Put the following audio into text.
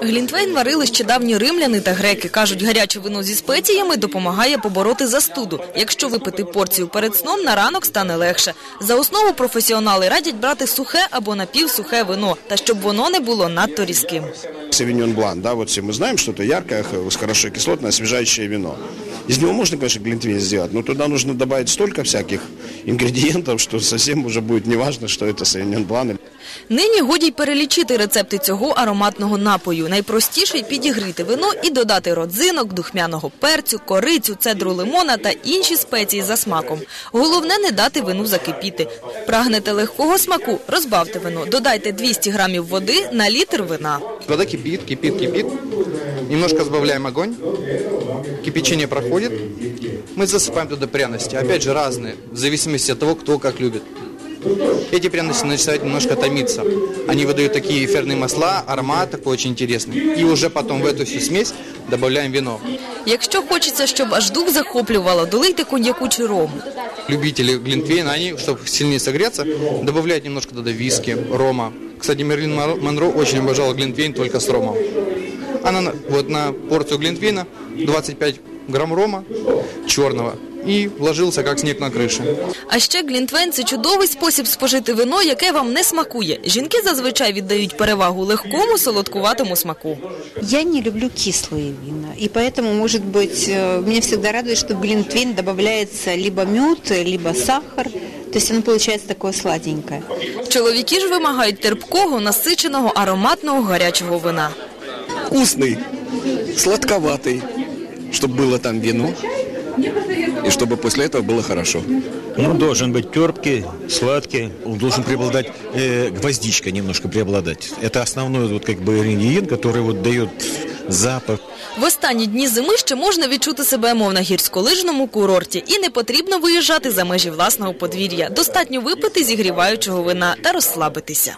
Глінтвейн варили ще давні римляни та греки. Кажуть, гаряче вино зі спеціями допомагає побороти застуду. Якщо випити порцію перед сном, на ранок стане легше. За основу професіонали радять брати сухе або напівсухе вино, та щоб воно не було надто різким. Савиньон Блан, да, вот все мы знаем, что это яркое, х- хорошо кислотное, освежающее вино. Из него можно, конечно, глинтвейн сделать, но туда нужно добавить столько всяких ингредиентов, что совсем уже будет неважно, что это Савиньон Блан. Нині годі й перелічити рецепти цього ароматного напою. Найпростіший підігріти вино і додати родзинок, духмяного перцю, корицю, цедру лимона та інші спеції за смаком. Головне не дати вину закипіти. Прагнете легкого смаку? Розбавте вино, додайте 200 грамів води на літр вина. Вода кипит, кипит, кипит. Немножко сбавляем огонь. Кипячение проходит. Мы засыпаем туда пряности. Опять же, разные, в зависимости от того, кто как любит. Эти пряности начинают немножко томиться. Они выдают такие эфирные масла, аромат такой очень интересный. И уже потом в эту всю смесь добавляем вино. Якщо хочеться, щоб аж дух захоплювало, долийте коньяку чи рому. Любители глинтвейна, они, чтобы сильнее согреться, добавляют немножко туда виски, рома. Кстати, Мерлин Монро очень обожал глинтвейн только с ромом. Она вот на порцию глинтвейна 25 грамм рома черного и вложился как снег на крыше. А ще глінтвейн – це чудовий спосіб спожити вино, яке вам не смакує. Жінки зазвичай віддають перевагу легкому солодкуватому смаку. Я не люблю кислые вина, и поэтому, может быть, э, меня всегда радует, что в глинтвейн добавляется либо мед, либо сахар, то есть оно получается такое сладенькое. Чоловіки ж вимагають терпкого, насиченого, ароматного гарячого вина. вкусный, сладковатый, чтобы было там вино, и чтобы после этого было хорошо. Ну, должен быть терпкий, сладкий. Он должен преобладать, э, гвоздичка немножко преобладать. Это основной вот как бы ингредиент, который вот дает запах. В останні дні зими ще можна відчути себе мов на гірськолижному курорті. І не потрібно виїжджати за межі власного подвір'я. Достатньо випити зігріваючого вина та розслабитися.